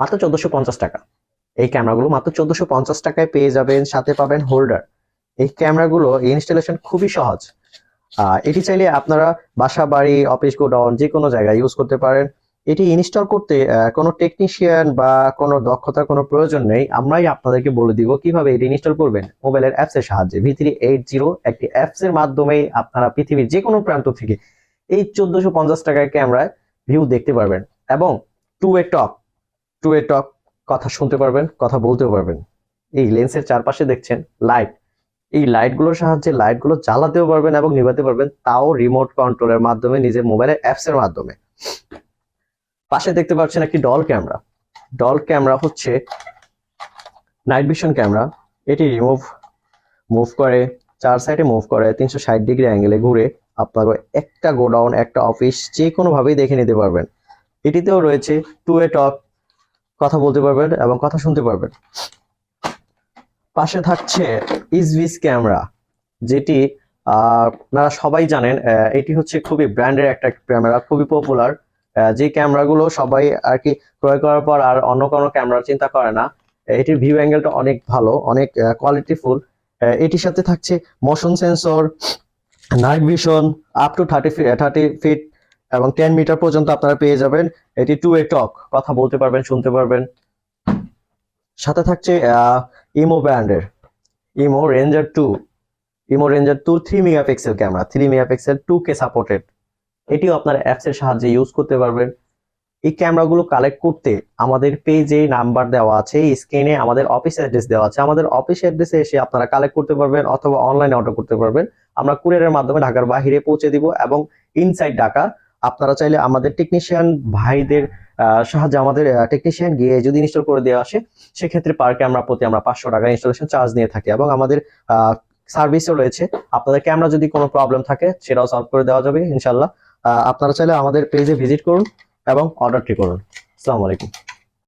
মাত্র চোদ্দশো পঞ্চাশ টাকা। এই ক্যামেরাগুলো মাত্র চোদ্দশো পঞ্চাশ টাকায় পেয়ে যাবেন, সাথে পাবেন হোল্ডার। এই ক্যামেরাগুলো ইনস্টলেশন খুবই সহজ। এটি চাইলে আপনারা বাসা, বাড়ি, অফিস, গোডাউন, যে কোনো জায়গায় ইউজ করতে পারেন। এটি ইনস্টল করতে কোনো টেকনিশিয়ান বা কোনো দক্ষতার কোনো প্রয়োজন নেই। আমরাই আপনাদেরকে বলে দিব কীভাবে এটি ইনস্টল করবেন মোবাইলের অ্যাপসের সাহায্যে। ভি থ্রি এইট জিরো একটি অ্যাপস এর মাধ্যমে আপনারা পৃথিবীর যে কোনো প্রান্ত থেকে এই চোদ্দশো পঞ্চাশ টাকার ক্যামেরায় ভিউ দেখতে পারবেন। এবং টু এ টক টু এ টক কথা শুনতে পারবেন, কথা বলতেও পারবেন। এই লেন্সের চারপাশে দেখছেন লাইট এই লাইটগুলোর সাহায্যে লাইটগুলো জ্বালাতেও পারবেন এবং নিভাতে পারবেন, তাও রিমোট কন্ট্রোলের মাধ্যমে, নিজের মোবাইলের অ্যাপস এর মাধ্যমে। পাশে দেখতে পাচ্ছেন একটি ডল ক্যামেরা ডল ক্যামেরা হচ্ছে নাইট ভিশন ক্যামেরা এটি রিমুভ মুভ করে, চার সাইডে মুভ করে, তিনশো ষাট ডিগ্রি অ্যাঙ্গেলে ঘুরে আপনার একটা গোডাউন একটা অফিস যে কোনোভাবেই দেখে নিতে পারবেন। এটিতেও রয়েছে টু এ টক কথা বলতে পারবেন এবং কথা শুনতে পারবেন। পাশে থাকছে ইসভিস ক্যামেরা, যেটি আপনারা সবাই জানেন এটি হচ্ছে খুবই ব্র্যান্ডের একটা ক্যামেরা, খুবই পপুলার যে ক্যামেরাগুলো সবাই আর কি ক্রয় করার পর আর অন্য কোনো ক্যামেরার চিন্তা করে না। এটির ভিউ অ্যাঙ্গেলটা অনেক ভালো, অনেক কোয়ালিটিফুল এটির সাথে থাকছে motion sensor night vision up to thirty thirty feet এবং টেন মিটার পর্যন্ত আপনারা পেয়ে যাবেন। এটি টু এ টক কথা বলতে পারবেন, শুনতে পারবেন। সাথে থাকছে ইমো ব্র্যান্ডের Imou Ranger two Imou Ranger two three megapixel camera three megapixel two K supported এটিও আপনার অ্যাপস এর সাহায্যে ইউজ করতে পারবেন। এই ক্যামেরাগুলো কালেক্ট করতে আমাদের পেজে নাম্বার দেওয়া আছে স্ক্রিনে আমাদের অফিস অ্যাড্রেস দেওয়া আছে। আমাদের অফিস অ্যাড্রেসে এসে আপনারা কালেক্ট করতে পারবেন অথবা অনলাইনে অর্ডার করতে পারবেন। আমরা কুরিয়ারের মাধ্যমে ঢাকার বাইরে পৌঁছে দিব এবং ইনসাইড ঢাকা আপনারা চাইলে আমাদের টেকনিশিয়ান ভাইদের সাহায্যে আমাদের টেকনিশিয়ান গিয়ে যদি ইনস্টল করে দেওয়া আসে, সেক্ষেত্রে পার ক্যামেরা প্রতি আমরা পাঁচশো টাকা ইনস্টলেশন চার্জ নিয়ে থাকি এবং আমাদের সার্ভিসও রয়েছে। আপনাদের ক্যামেরা যদি কোনো প্রবলেম থাকে, সেটাও সলভ করে দেওয়া যাবে ইনশাল্লাহ আপনারা চাইলে আমাদের পেজে ভিজিট করুন এবং অর্ডারটি করুন। আসসালামু আলাইকুম।